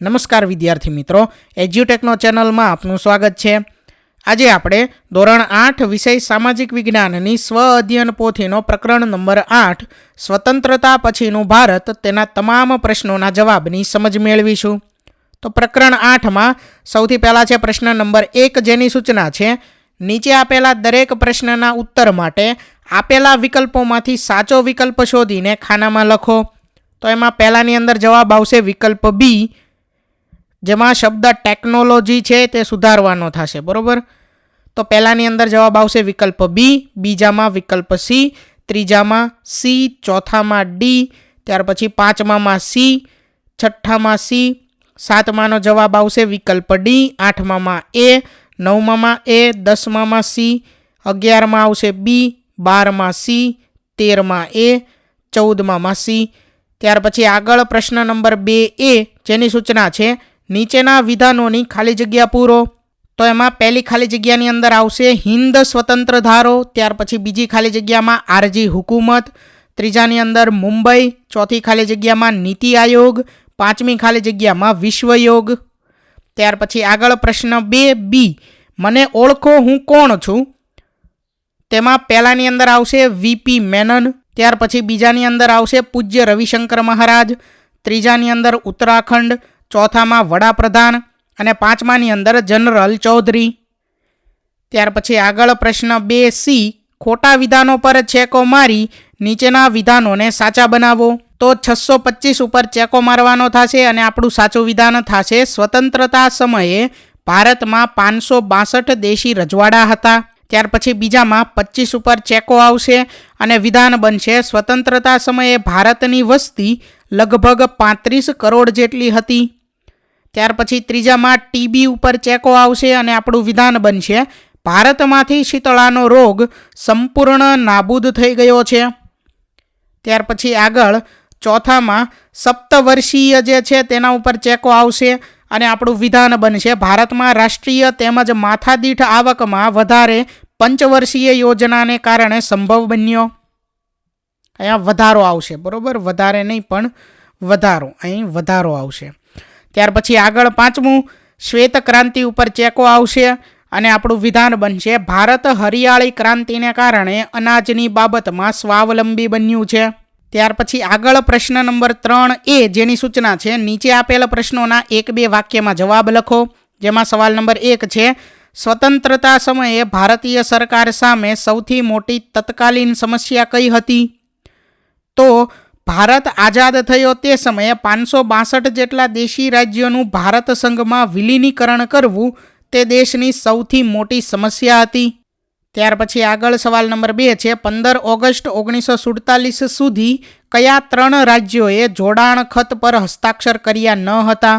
નમસ્કાર વિદ્યાર્થી મિત્રો, એજ્યુટેકનો ચેનલમાં આપનું સ્વાગત છે. આજે આપણે ધોરણ આઠ વિષય સામાજિક વિજ્ઞાનની સ્વ અધ્યયન પોથીનો પ્રકરણ નંબર આઠ, સ્વતંત્રતા પછીનું ભારત તેના તમામ પ્રશ્નોના જવાબની સમજ મેળવીશું. તો પ્રકરણ આઠમાં સૌથી પહેલાં છે પ્રશ્ન નંબર એક, જેની સૂચના છે, નીચે આપેલા દરેક પ્રશ્નના ઉત્તર માટે આપેલા વિકલ્પોમાંથી સાચો વિકલ્પ શોધીને ખાનામાં લખો. તો એમાં પહેલાંની અંદર જવાબ આવશે વિકલ્પ બી જેમાં શબ્દ ટેકનોલોજી છે તે સુધારવાનો થશે, બરાબર? તો પહેલાંની અંદર જવાબ આવશે વિકલ્પ બી બીજામાં વિકલ્પ સી ત્રીજામાં સી ચોથામાં ડી ત્યાર પછી પાંચમામાં સી છઠ્ઠામાં સી સાતમાનો જવાબ આવશે વિકલ્પ ડી આઠમામાં એ નવમામાં એ દસમામાં સી અગિયારમાં આવશે બી બારમાં સી તેરમાં એ ચૌદમાં સી ત્યાર પછી આગળ પ્રશ્ન નંબર બે એ, જેની સૂચના છે નીચેના વિધાનોની ખાલી જગ્યા પૂરો. તો એમાં પહેલી ખાલી જગ્યાની અંદર આવશે હિન્દ સ્વતંત્ર ધારો, ત્યાર પછી બીજી ખાલી જગ્યામાં આરજી હુકુમત, ત્રીજાની અંદર મુંબઈ, ચોથી ખાલી જગ્યામાં નીતિ આયોગ, પાંચમી ખાલી જગ્યામાં વિશ્વયોગ ત્યાર પછી આગળ પ્રશ્ન બે બી, મને ઓળખો હું કોણ છું? તેમાં પહેલાંની અંદર આવશે વીપી મેનન, ત્યાર પછી બીજાની અંદર આવશે પૂજ્ય રવિશંકર મહારાજ, ત્રીજાની અંદર ઉત્તરાખંડ ચોથામાં વડાપ્રધાન અને પાંચમાની અંદર જનરલ ચૌધરી. ત્યાર પછી આગળ પ્રશ્ન બે સી, ખોટા વિધાનો પર ચેકો મારી, નીચેના વિધાનોને સાચા બનાવો. તો છસો પચીસ ઉપર ચેકો મારવાનો થશે અને આપણું સાચું વિધાન થશે સ્વતંત્રતા સમયે ભારતમાં પાંચસો બાસઠ દેશી રજવાડા હતા. ત્યાર પછી બીજામાં પચીસ ઉપર ચેકો આવશે અને વિધાન બનશે સ્વતંત્રતા સમયે ભારતની વસ્તી લગભગ પાંત્રીસ કરોડ જેટલી હતી. ત્યાર પછી ત્રીજામાં ટીબી ઉપર ચેકો આવશે અને આપણું વિધાન બનશે. ભારતમાંથી શીતળાનો રોગ સંપૂર્ણ નાબૂદ થઈ ગયો છે. ત્યાર પછી આગળ ચોથામાં સપ્તવર્ષીય જે છે તેના ઉપર ચેકો આવશે અને આપણું વિધાન બનશે. ભારતમાં રાષ્ટ્રીય તેમજ માથાદીઠ આવકમાં વધારે પંચવર્ષીય યોજનાને કારણે સંભવ બન્યો. અહીંયા વધારો આવશે. બરાબર? વધારે નહીં, પણ વધારો. અહીં વધારો આવશે. ત્યાર પછી આગળ પાંચમું, શ્વેત ક્રાંતિ ઉપર ચેકો આવશે અને આપણું વિધાન બનશે ભારત હરિયાળી ક્રાંતિને કારણે અનાજની બાબતમાં સ્વાવલંબી બન્યું છે. ત્યાર પછી આગળ પ્રશ્ન નંબર ત્રણ એ જેની સૂચના છે, નીચે આપેલ પ્રશ્નોના એક બે વાક્યમાં જવાબ લખો, જેમાં સવાલ નંબર એક છે, સ્વતંત્રતા સમયે ભારતીય સરકાર સામે સૌથી મોટી તત્કાલીન સમસ્યા કઈ હતી? તો ભારત આઝાદ થયો તે સમયે પાંચસો બાસઠ જેટલા દેશી રાજ્યોનું ભારત સંઘમાં વિલીનીકરણ કરવું તે દેશની સૌથી મોટી સમસ્યા હતી. ત્યાર પછી આગળ સવાલ નંબર બે છે, પંદર ઓગસ્ટ ઓગણીસો સુડતાલીસ સુધી કયા ત્રણ રાજ્યોએ જોડાણ ખત પર હસ્તાક્ષર કર્યા ન હતા?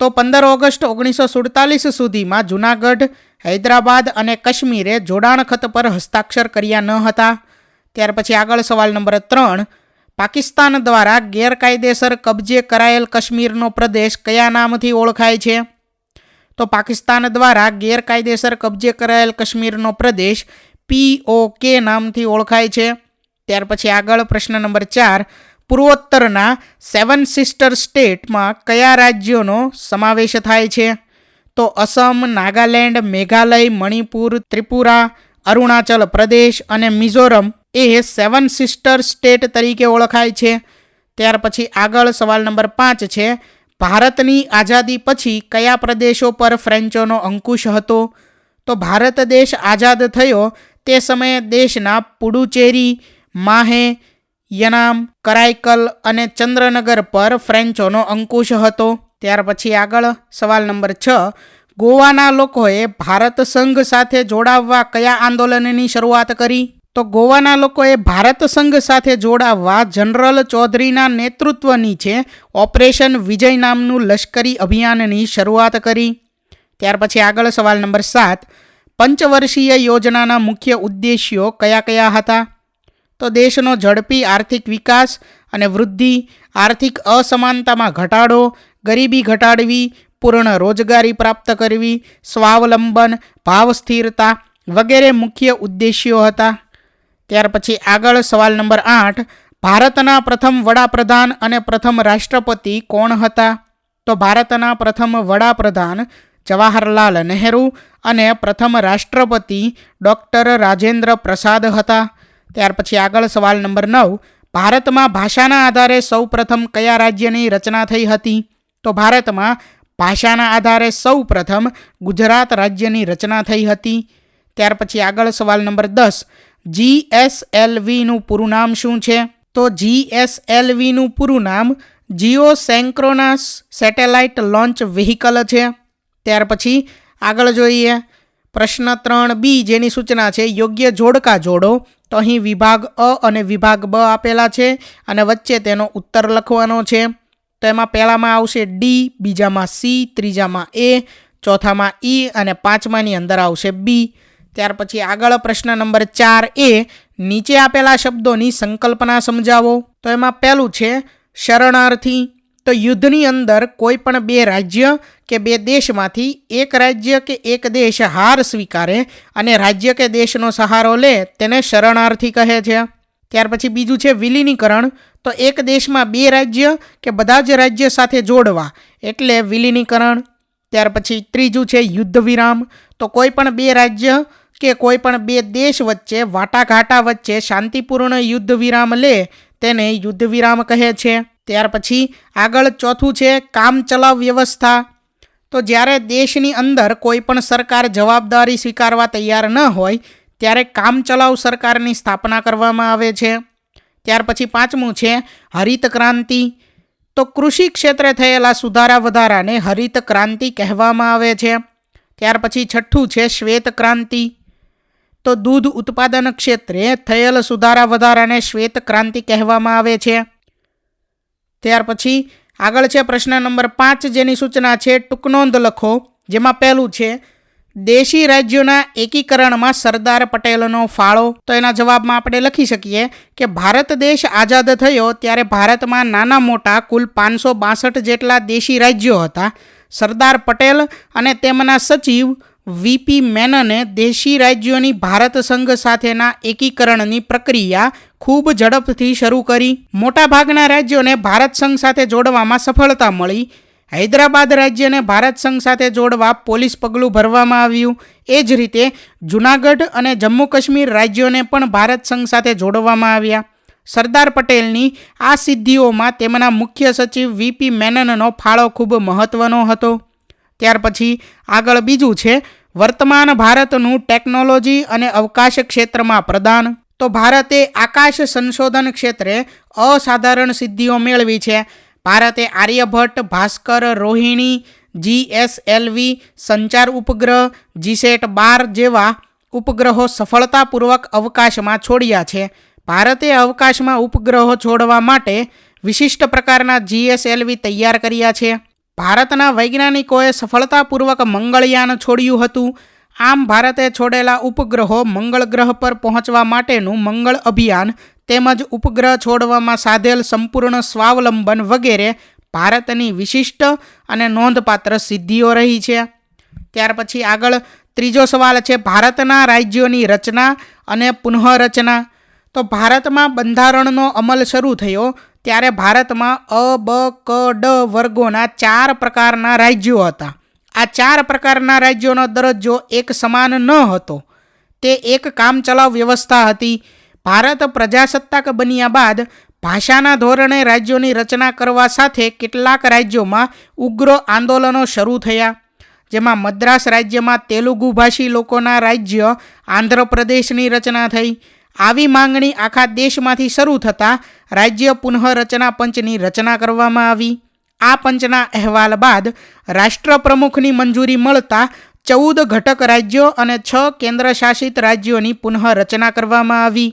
તો પંદર ઓગસ્ટ ઓગણીસો સુડતાલીસ સુધીમાં જૂનાગઢ, હૈદરાબાદ અને કાશ્મીરે જોડાણ ખત પર હસ્તાક્ષર કર્યા ન હતા. ત્યાર પછી આગળ સવાલ નંબર ત્રણ પાકિસ્તાન દ્વારા ગેરકાયદેસર કબજે કરાયેલ કાશ્મીરનો પ્રદેશ કયા નામથી ઓળખાય છે? તો પાકિસ્તાન દ્વારા ગેરકાયદેસર કબજે કરાયેલ કાશ્મીરનો પ્રદેશ પીઓકે નામથી ઓળખાય છે. ત્યાર પછી આગળ પ્રશ્ન નંબર ચાર, પૂર્વોત્તરના સેવન સિસ્ટર સ્ટેટમાં કયા રાજ્યોનો સમાવેશ થાય છે? તો અસમ, નાગાલેન્ડ, મેઘાલય, મણિપુર, ત્રિપુરા, અરુણાચલ પ્રદેશ અને મિઝોરમ. એ સેવન સિસ્ટર સ્ટેટ તરીકે ઓળખાય છે. ત્યાર પછી આગળ સવાલ નંબર પાંચ છે, ભારતની આઝાદી પછી કયા પ્રદેશો પર ફ્રેન્ચોનો અંકુશ હતો? તો ભારત દેશ આઝાદ થયો તે સમયે દેશના પુડુચેરી, માહે, યનામ કરાઈકલ અને ચંદ્રનગર પર ફ્રેન્ચોનો અંકુશ હતો. ત્યાર પછી આગળ સવાલ નંબર છ, ગોવાના લોકોએ ભારત સંઘ સાથે જોડાવવા કયા આંદોલનની શરૂઆત કરી? તો ગોવાના લોકોએ ભારત સંઘ સાથે જોડાવવા જનરલ ચૌધરીના નેતૃત્વ નીચે ઓપરેશન વિજય નામનું લશ્કરી અભિયાનની શરૂઆત કરી. ત્યાર પછી આગળ સવાલ નંબર સાત, પંચવર્ષીય યોજનાના મુખ્ય ઉદ્દેશ્યો કયા કયા હતા? તો દેશનો ઝડપી આર્થિક વિકાસ અને વૃદ્ધિ, આર્થિક અસમાનતામાં ઘટાડો, ગરીબી ઘટાડવી, પૂર્ણ રોજગારી પ્રાપ્ત કરવી, સ્વાવલંબન, ભાવ સ્થિરતા વગેરે મુખ્ય ઉદ્દેશ્યો હતા. ત્યાર પછી આગળ સવાલ નંબર આઠ, ભારતના પ્રથમ વડાપ્રધાન અને પ્રથમ રાષ્ટ્રપતિ કોણ હતા? તો ભારતના પ્રથમ વડાપ્રધાન જવાહરલાલ નહેરુ અને પ્રથમ રાષ્ટ્રપતિ ડૉક્ટર રાજેન્દ્ર પ્રસાદ હતા. ત્યાર પછી આગળ સવાલ નંબર નવ, ભારતમાં ભાષાના આધારે સૌપ્રથમ કયા રાજ્યની રચના થઈ હતી? તો ભારતમાં ભાષાના આધારે સૌપ્રથમ ગુજરાત રાજ્યની રચના થઈ હતી. ત્યાર પછી આગળ સવાલ નંબર દસ જીએસએલવીનું પૂરું નામ શું છે? તો જીએસએલવીનું પૂરું નામ જીઓ સેન્ક્રોનાસ સેટેલાઇટ લોન્ચ વ્હીકલ છે. ત્યાર પછી આગળ જોઈએ. પ્રશ્ન ત્રણ બી જેની સૂચના છે, યોગ્ય જોડકા જોડો. તો અહીં વિભાગ અ અને વિભાગ બ આપેલા છે અને વચ્ચે તેનો ઉત્તર લખવાનો છે. તો એમાં પહેલામાં આવશે ડી, બીજામાં સી, ત્રીજામાં એ, ચોથામાં ઈ અને પાંચમાની અંદર આવશે બી. ત્યાર પછી આગળ પ્રશ્ન નંબર ચાર એ, નીચે આપેલા શબ્દોની સંકલ્પના સમજાવો. તો એમાં પહેલું છે, શરણાર્થી. તો યુદ્ધની અંદર કોઈ પણ બે રાજ્ય કે બે દેશમાંથી એક રાજ્ય કે એક દેશ હાર સ્વીકારે અને રાજ્ય કે દેશનો સહારો લે, તેને શરણાર્થી કહે છે. ત્યાર પછી બીજું છે, વિલીનીકરણ. તો એક દેશમાં બે રાજ્ય કે બધા જ રાજ્ય સાથે જોડવા, એટલે વિલીનીકરણ. ત્યાર પછી ત્રીજું છે યુદ્ધ વિરામ તો કોઈ પણ બે રાજ્ય કે કોઈ પણ બે દેશ વચ્ચે, વાટાઘાટા વચ્ચે શાંતિપૂર્ણ યુદ્ધ વિરામ લે તેને યુદ્ધ વિરામ કહે છે. ત્યાર પછી આગળ ચોથું છે કામચલાઉ વ્યવસ્થા. તો જ્યારે દેશની અંદર કોઈ પણ સરકાર જવાબદારી સ્વીકારવા તૈયાર ન હોય, ત્યારે કામચલાઉ સરકારની સ્થાપના કરવામાં આવે છે. ત્યાર પછી પાંચમું છે હરિત ક્રાંતિ. તો કૃષિ ક્ષેત્રે થયેલા સુધારા વધારાને હરિત ક્રાંતિ કહેવામાં આવે છે. ત્યાર પછી છઠ્ઠું છે શ્વેત ક્રાંતિ. તો દૂધ ઉત્પાદન ક્ષેત્રે થયેલ સુધારા વધારાને શ્વેત ક્રાંતિ કહેવામાં આવે છે. ત્યાર પછી આગળ છે પ્રશ્ન નંબર પાંચ જેની સૂચના છે ટૂંકનોંધ લખો, જેમાં પહેલું છે, દેશી રાજ્યોના એકીકરણમાં સરદાર પટેલનો ફાળો. તો એના જવાબમાં આપણે લખી શકીએ કે ભારત દેશ આઝાદ થયો ત્યારે ભારતમાં નાના મોટા કુલ પાંચસો બાસઠ જેટલા દેશી રાજ્યો હતા. સરદાર પટેલ અને તેમના સચિવ વીપી મેનને દેશી રાજ્યોની ભારત સંઘ સાથેના એકીકરણની પ્રક્રિયા ખૂબ ઝડપથી શરૂ કરી. મોટાભાગના રાજ્યોને ભારત સંઘ સાથે જોડવામાં સફળતા મળી. હૈદરાબાદ રાજ્યને ભારત સંઘ સાથે જોડવા પોલીસ પગલું ભરવામાં આવ્યું. એ જ રીતે જૂનાગઢ અને જમ્મુ કાશ્મીર રાજ્યોને પણ ભારત સંઘ સાથે જોડવામાં આવ્યા. સરદાર પટેલની આ સિદ્ધિઓમાં તેમના મુખ્ય સચિવ વીપી મેનનનો ફાળો ખૂબ મહત્ત્વનો હતો. ત્યાર પછી આગળ બીજું છે, વર્તમાન ભારતનું ટેકનોલોજી અને અવકાશ ક્ષેત્રમાં પ્રદાન. તો ભારતે આકાશ સંશોધન ક્ષેત્રે અસાધારણ સિદ્ધિઓ મેળવી છે. ભારતે આર્યભટ્ટ, ભાસ્કર, રોહિણી જીએસએલવી સંચાર ઉપગ્રહ જીસેટ બાર જેવા ઉપગ્રહો સફળતાપૂર્વક અવકાશમાં છોડ્યા છે. ભારતે અવકાશમાં ઉપગ્રહો છોડવા માટે વિશિષ્ટ પ્રકારના જીએસએલવી તૈયાર કર્યા છે. ભારતના વૈજ્ઞાનિકોએ સફળતાપૂર્વક મંગળયાન છોડ્યું હતું. આમ ભારતે છોડેલા ઉપગ્રહો મંગળ ગ્રહ પર પહોંચવા માટેનું મંગળ અભિયાન તેમજ ઉપગ્રહ છોડવામાં સાધેલ સંપૂર્ણ સ્વાવલંબન વગેરે ભારતની વિશિષ્ટ અને નોંધપાત્ર સિદ્ધિઓ રહી છે. ત્યાર પછી આગળ ત્રીજો સવાલ છે ભારતના રાજ્યોની રચના અને પુનઃરચના. તો ભારતમાં બંધારણનો અમલ શરૂ થયો. ત્યારે ભારતમાં અ, બ, ક, ડ વર્ગોના ચાર પ્રકારના રાજ્યો હતા. આ ચાર પ્રકારના રાજ્યોનો દરજ્જો એક સમાન ન હતો. તે એક કામચલાઉ વ્યવસ્થા હતી. ભારત પ્રજાસત્તાક બન્યા બાદ ભાષાના ધોરણે રાજ્યોની રચના કરવા સાથે કેટલાક રાજ્યોમાં ઉગ્ર આંદોલનો શરૂ થયા. જેમાં મદ્રાસ રાજ્યમાં તેલુગુ ભાષી લોકોના રાજ્ય આંધ્રપ્રદેશની રચના થઈ. આવી માંગણી આખા દેશમાંથી શરૂ થતાં રાજ્ય પુનઃરચના પંચની રચના કરવામાં આવી. આ પંચના અહેવાલ બાદ રાષ્ટ્રપ્રમુખની મંજૂરી મળતા ચૌદ ઘટક રાજ્યો અને છ કેન્દ્રશાસિત રાજ્યોની પુનઃરચના કરવામાં આવી.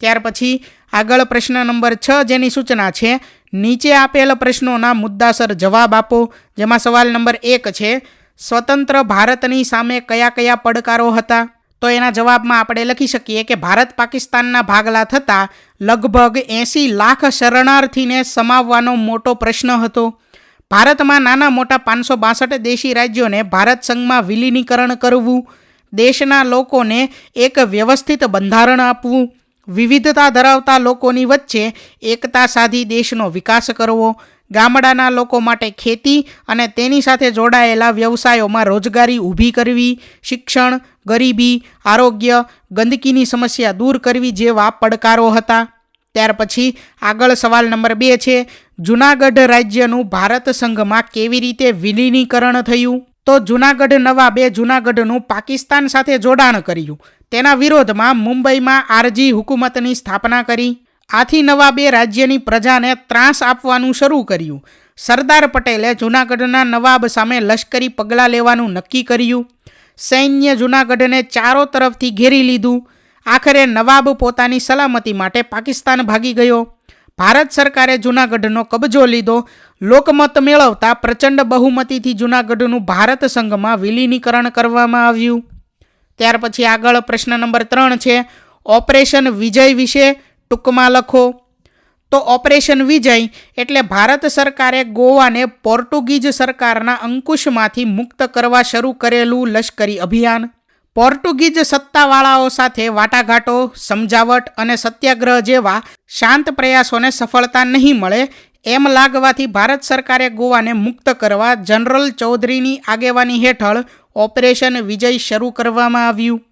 ત્યાર પછી આગળ પ્રશ્ન નંબર છ જેની સૂચના છે, નીચે આપેલ પ્રશ્નોના મુદ્દાસર જવાબ આપો, જેમાં સવાલ નંબર એક છે, સ્વતંત્ર ભારતની સામે કયા કયા પડકારો હતા? તો એના જવાબમાં આપણે લખી શકીએ કે ભારત પાકિસ્તાનના ભાગલા થતાં લગભગ એંસી લાખ શરણાર્થીને સમાવવાનો મોટો પ્રશ્ન હતો. ભારતમાં નાના મોટા પાંચસો બાસઠ દેશી રાજ્યોને ભારત સંઘમાં વિલીનીકરણ કરવું, દેશના લોકોને એક વ્યવસ્થિત બંધારણ આપવું, વિવિધતા ધરાવતા લોકોની વચ્ચે એકતા સાધી દેશનો વિકાસ કરવો ગામડાના લોકો માટે ખેતી અને તેની સાથે જોડાયેલા વ્યવસાયોમાં રોજગારી ઊભી કરવી, શિક્ષણ, ગરીબી, આરોગ્ય, ગંદકીની સમસ્યા દૂર કરવી જેવા પડકારો હતા. ત્યાર પછી આગળ સવાલ નંબર બે છે, જૂનાગઢ રાજ્યનું ભારત સંઘમાં કેવી રીતે વિલીનીકરણ થયું? તો જૂનાગઢ નવાબે જૂનાગઢનું પાકિસ્તાન સાથે જોડાણ કર્યું. તેના વિરોધમાં મુંબઈમાં આરજી હુકુમતની સ્થાપના કરી. આથી નવાબે રાજ્યની પ્રજાને ત્રાસ આપવાનું શરૂ કર્યું. સરદાર પટેલે જૂનાગઢના નવાબ સામે લશ્કરી પગલાં લેવાનું નક્કી કર્યું. સૈન્ય જૂનાગઢને ચારો તરફથી ઘેરી લીધું. આખરે નવાબ પોતાની સલામતી માટે પાકિસ્તાન ભાગી ગયો. ભારત સરકારે જૂનાગઢનો કબજો લીધો. લોકમત મેળવતા પ્રચંડ બહુમતીથી જૂનાગઢનું ભારત સંઘમાં વિલીનીકરણ કરવામાં આવ્યું. ત્યાર પછી આગળ પ્રશ્ન નંબર ત્રણ છે. ઓપરેશન વિજય વિશે ટૂંકમાં લખો. તો ઓપરેશન વિજય એટલે ભારત સરકારે ગોવાને પોર્ટુગીઝ સરકારના અંકુશમાંથી મુક્ત કરવા શરૂ કરેલું લશ્કરી અભિયાન. પોર્ટુગીઝ સત્તાવાળાઓ સાથે વાટાઘાટો, સમજાવટ અને સત્યાગ્રહ જેવા શાંત પ્રયાસોને સફળતા નહીં મળે એમ લાગવાથી ભારત સરકારે ગોવાને મુક્ત કરવા જનરલ ચૌધરીની આગેવાની હેઠળ ઓપરેશન વિજય શરૂ કરવામાં આવ્યું.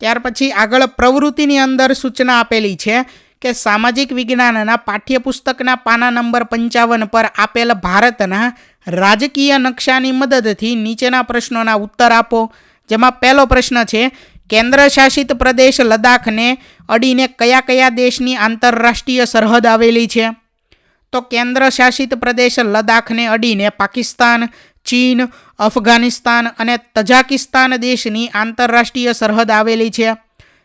ત્યાર પછી આગળ પ્રવૃત્તિની અંદર સૂચના આપેલી છે કે સામાજિક વિજ્ઞાનના પાઠ્યપુસ્તકના પાના નંબર પંચાવન પર આપેલ ભારતના રાજકીય નકશાની મદદથી નીચેના પ્રશ્નોના ઉત્તર આપો. જેમાં પહેલો પ્રશ્ન છે કેન્દ્ર શાસિત પ્રદેશ લદ્દાખને અડીને કયા કયા દેશની આંતરરાષ્ટ્રીય સરહદ આવેલી છે? તો કેન્દ્ર શાસિત પ્રદેશ લદ્દાખને અડીને પાકિસ્તાન, ચીન અફઘાનિસ્તાન અને તજાકિસ્તાન દેશની આંતરરાષ્ટ્રીય સરહદ આવેલી છે.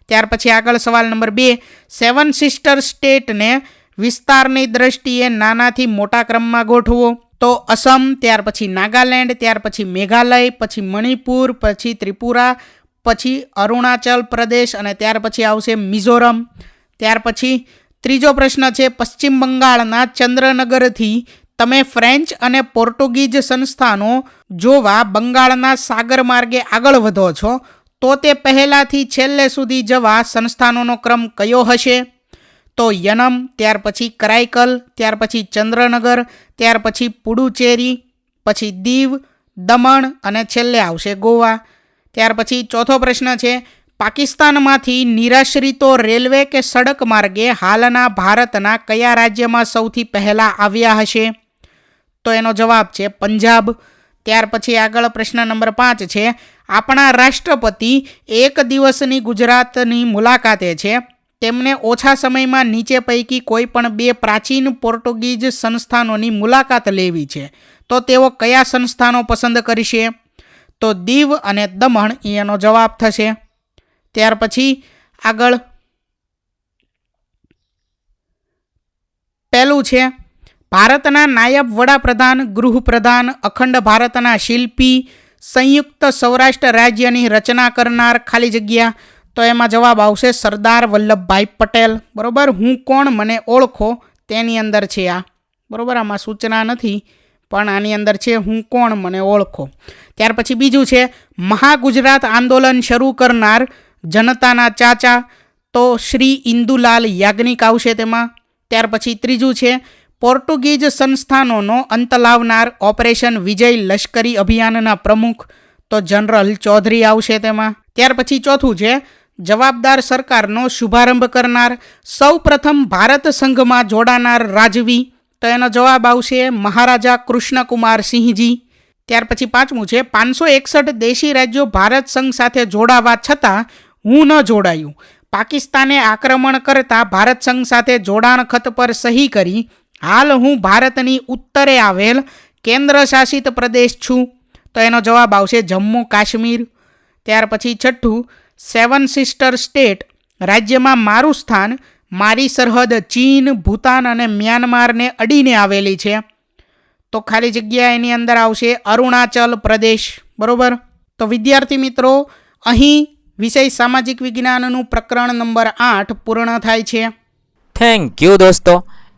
ત્યાર પછી આગળ સવાલ નંબર બે, સેવન સિસ્ટર સ્ટેટને વિસ્તારની દ્રષ્ટિએ નાનાથી મોટા ક્રમમાં ગોઠવો. તો અસમ, ત્યાર પછી નાગાલેન્ડ, ત્યાર પછી મેઘાલય, પછી મણિપુર, પછી ત્રિપુરા, પછી અરુણાચલ પ્રદેશ અને ત્યાર પછી આવશે મિઝોરમ. ત્યાર પછી ત્રીજો પ્રશ્ન છે, પશ્ચિમ બંગાળના ચંદ્રનગરથી તમે ફ્રેન્ચ અને પોર્ટુગીઝ સંસ્થાનો જોવા બંગાળના સાગર માર્ગે આગળ વધો છો, તો તે પહેલાંથી છેલ્લે સુધી જવા સંસ્થાનોનો ક્રમ કયો હશે? તો યનમ, ત્યાર પછી કરાઈકલ ત્યાર પછી ચંદ્રનગર, ત્યાર પછી પુડુચેરી, પછી દીવ, દમણ અને છેલ્લે આવશે ગોવા. ત્યાર પછી ચોથો પ્રશ્ન છે, પાકિસ્તાનમાંથી નિરાશ્રિતો રેલવે કે સડક માર્ગે હાલના ભારતના કયા રાજ્યમાં સૌથી પહેલાં આવ્યા હશે? તો એનો જવાબ છે પંજાબ. ત્યાર પછી આગળ પ્રશ્ન નંબર પાંચ છે, આપણા રાષ્ટ્રપતિ એક દિવસની ગુજરાતની મુલાકાતે છે. તેમને ઓછા સમયમાં નીચે પૈકી કોઈ પણ બે પ્રાચીન પોર્ટુગીઝ સંસ્થાનોની મુલાકાત લેવી છે. તો તેઓ કયા સંસ્થાનો પસંદ કરશે? તો દીવ અને દમણ એનો જવાબ થશે. ત્યાર પછી આગળ. પહેલું છે ભારતના નાયબ વડાપ્રધાન, ગૃહપ્રધાન, અખંડ ભારતના શિલ્પી, સંયુક્ત સૌરાષ્ટ્ર રાજ્યની રચના કરનાર ખાલી જગ્યા. તો એમાં જવાબ આવશે સરદાર વલ્લભભાઈ પટેલ. બરાબર? હું કોણ મને ઓળખો તેની અંદર છે આ. બરાબર? આમાં સૂચના નથી, પણ આની અંદર છે હું કોણ મને ઓળખો. ત્યાર પછી બીજું છે, મહાગુજરાત આંદોલન શરૂ કરનાર જનતાના ચાચા. તો શ્રી ઇન્દુલાલ યાજ્ઞિક આવશે તેમાં. ત્યાર પછી ત્રીજું છે પોર્ટુગીઝ સંસ્થાનોનો અંત લાવનાર ઓપરેશન વિજય લશ્કરી અભિયાનના પ્રમુખ તો જનરલ ચૌધરી આવશે તેમાં. ત્યાર પછી ચોથું છે, જવાબદાર સરકારનો શુભારંભ કરનાર સૌ પ્રથમ ભારત સંઘમાં જોડાનાર રાજવી. તો એનો જવાબ આવશે મહારાજા કૃષ્ણકુમાર સિંહજી. ત્યાર પછી પાંચમું છે, પાંચસો એકસઠ દેશી રાજ્યો ભારત સંઘ સાથે જોડાવા છતાં હું ન જોડાયું. પાકિસ્તાને આક્રમણ કરતા ભારત સંઘ સાથે જોડાણ ખત પર સહી કરી હાલ હું ભારતની ઉત્તરે આવેલ કેન્દ્ર શાસિત પ્રદેશ છું. તો એનો જવાબ આવશે જમ્મુ કાશ્મીર. ત્યાર પછી છઠ્ઠું, સેવન સિસ્ટર સ્ટેટ. રાજ્યમાં મારું સ્થાન મારી સરહદ ચીન, ભૂતાન અને મ્યાનમારને અડીને આવેલી છે. તો ખાલી જગ્યા એની અંદર આવશે અરુણાચલ પ્રદેશ. બરોબર? તો વિદ્યાર્થી મિત્રો, અહીં વિષય સામાજિક વિજ્ઞાનનું પ્રકરણ નંબર આઠ પૂર્ણ થાય છે. થેન્ક યુ દોસ્તો.